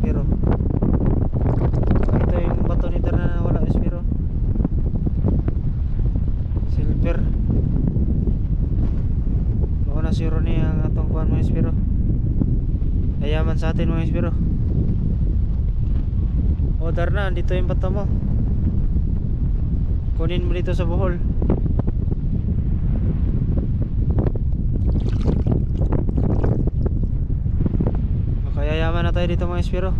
espiro. Ito yung bato ni Tara na wala espiro. Silver. Baka na zero niya ang atong kuhan mga espiro. Ayaman sa atin mga espiro. O Darna, dito yung bato mo. Kunin mo dito sa buhol Makayayaman na tayo dito mga espiro.